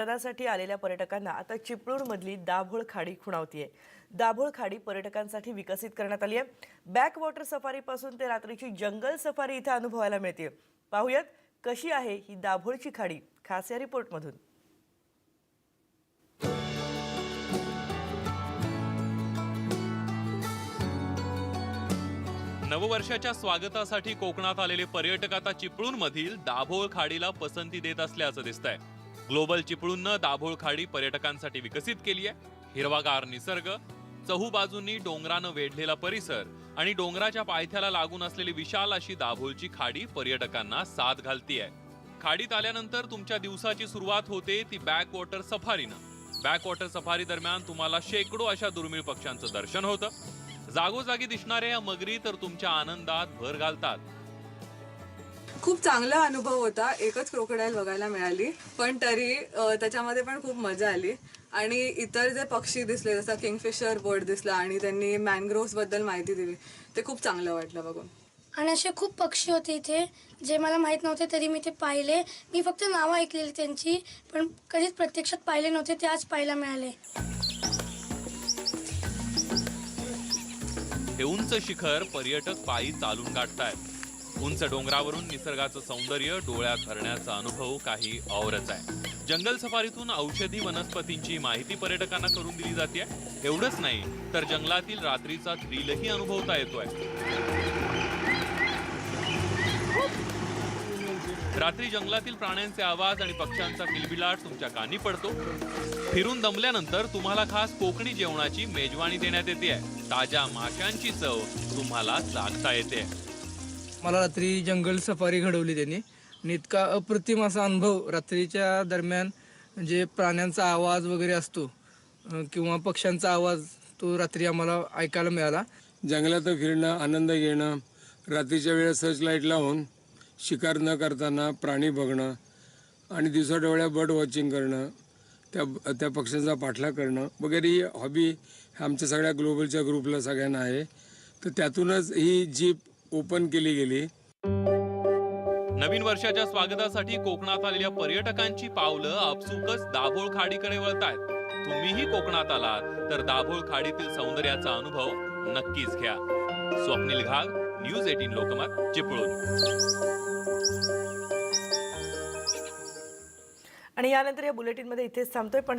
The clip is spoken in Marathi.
दर्शनासाठी आलेल्या पर्यटकांना आता चिपळूणमधली दाभोळ खाडी खुणावतीये. दाभोळ खाडी पर्यटकांसाठी विकसित करण्यात आली आहे बॅक वॉटर सफारीपासून ते रात्रीची जंगल सफारी इथे अनुभवायला मिळते. पाहूयात कशी आहे ही दाभोळची खाडी. खास या रिपोर्टमधून. नववर्षाच्या स्वागतासाठी कोकणात आलेले पर्यटक आता चिपळूणमधील दाभोळ खाडीला पसंती देत असल्याचं दिसतंय. ग्लोबल चिपळून दाभोळ खाडी पर्यटकांसाठी विकसित केली आहे. हिरवागार निसर्ग चहूबाजूंनी डोंगरानं वेढलेला परिसर आणि डोंगराच्या पायथ्याला लागून असलेली विशाल अशी दाभोळची खाडी पर्यटकांना साथ घालतीये खाडीत आल्यानंतर तुमच्या दिवसाची सुरुवात होते ती बॅक वॉटर सफारीनं बॅक वॉटर सफारी दरम्यान तुम्हाला शेकडो अशा दुर्मिळ पक्ष्यांचं दर्शन होतं. जागोजागी दिसणाऱ्या या मगरी तर तुमच्या आनंदात भर घालतात. खूप चांगला अनुभव होता. एकच क्रोकोडाईल बघायला मिळाली. पण तरी त्याच्यामध्ये पण खूप मजा आली. आणि इतर जे पक्षी दिसले जसं किंगफिशर बर्ड दिसला आणि त्यांनी मॅनग्रोव्सबद्दल माहिती दिली ते खूप चांगलं वाटलं बघून. आणि असे खूप पक्षी होते इथे जे मला माहीत नव्हते तरी मी ते पाहिले. मी फक्त नावं ऐकलेली त्यांची पण कधीच प्रत्यक्षात पाहिले नव्हते ते आज पाहायला मिळाले. हे उंच शिखर पर्यटक पायी चालून गाठतायत. उंच डोंगरावरून निसर्गाचं सौंदर्य डोळ्यात भरण्याचा अनुभव काही औरच आहे. जंगल सफारीतून औषधी वनस्पतींची माहिती पर्यटकांना करून दिली जाते एवढंच नाही तर जंगलातील रात्रीचा थ्रिलही अनुभवता येतोय. रात्री जंगलातील प्राण्यांचे आवाज आणि पक्ष्यांचा किलबिलाट तुमच्या कानी पडतो. फिरून दमल्यानंतर तुम्हाला खास कोकणी जेवणाची मेजवानी देण्यात येते ताज्या माशांची चव तुम्हाला चाखता येते मला रात्री जंगल सफारी घडवली त्यांनी. आणि इतका अप्रतिम असा अनुभव रात्रीच्या दरम्यान जे प्राण्यांचा आवाज वगैरे असतो किंवा पक्ष्यांचा आवाज तो रात्री आम्हाला ऐकायला मिळाला. जंगलात फिरणं आनंद घेणं रात्रीच्या वेळेस सर्च लाइट लावून शिकार न करताना प्राणी बघणं आणि दिवसा डोळ्या बर्ड वॉचिंग करणं त्या त्या पक्ष्यांचा पाठलाग करणं वगैरे ही हॉबी आमच्या सगळ्या ग्लोबलच्या ग्रुपला सगळ्यांना आहे. तर त्यातूनच ही जीप ओपन केली गेली. नवीन वर्षाच्या स्वागतासाठी कोकणात आलेल्या पर्यटकांची पावलं आपसुकच दाभोळ खाडीकडे वळतायत. तुम्हीही कोकणात आलात तर दाभोळ खाडीतील सौंदर्याचा अनुभव नक्कीच घ्या. Swapnil Ghag news eighteen Lokmat Chiplun. आणि यानंतर या बुलेटिनमध्ये इथेच थांबतोय पण